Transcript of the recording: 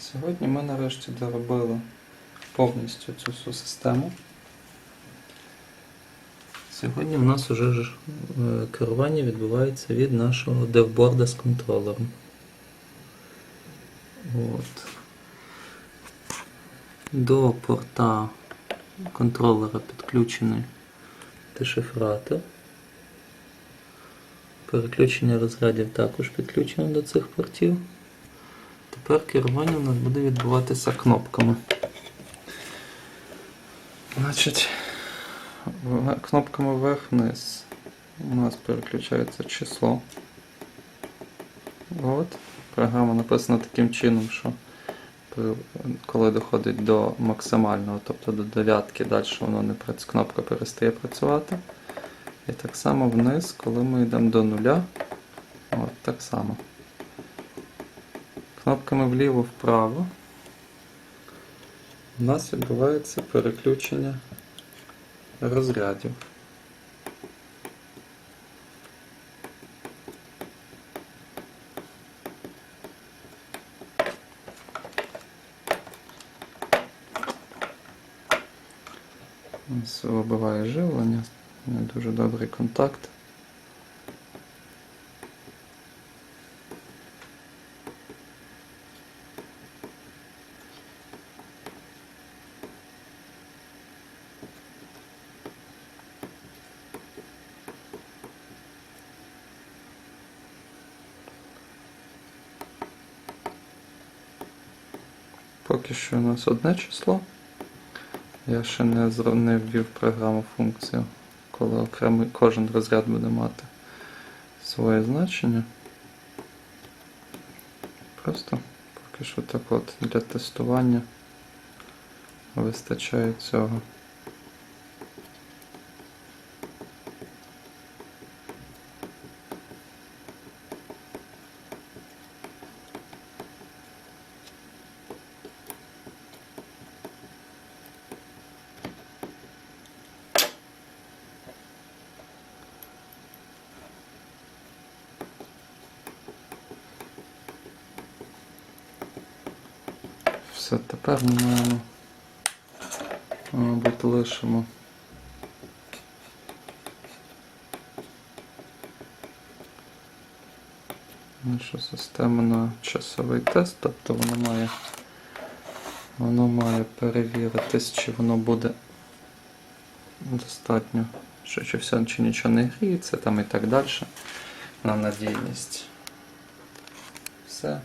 Сьогодні ми нарешті доробили повністю цю всю систему. Сьогодні в нас уже е, керування відбувається від нашого девборда з контролером. От. До порта контролера підключений дешифратор. Переключення розрядів також підключено до цих портів. Тепер керування у нас буде відбуватися кнопками. Значить, кнопками вверх-вниз у нас переключається число. От. Програма написана таким чином, що коли доходить до максимального, тобто до дев'ятки, далі воно не прац- кнопка перестає працювати. І так само вниз, коли ми йдемо до нуля, от так само. Кнопками вліво-вправо у нас відбувається переключення розрядів. У нас вибиває живлення, не дуже добрий контакт. Поки що у нас одне число. Я ще не, не ввів програму функцію, коли окремий кожен розряд буде мати своє значення. Просто поки що так от для тестування вистачає цього. Все, тепер ми маємо, мабуть, лишимо. Нашу систему на часовий тест, тобто воно має, воно має перевіритись, чи воно буде достатньо, що чи все чи нічого не гріється там і так далі. На надійність. Все.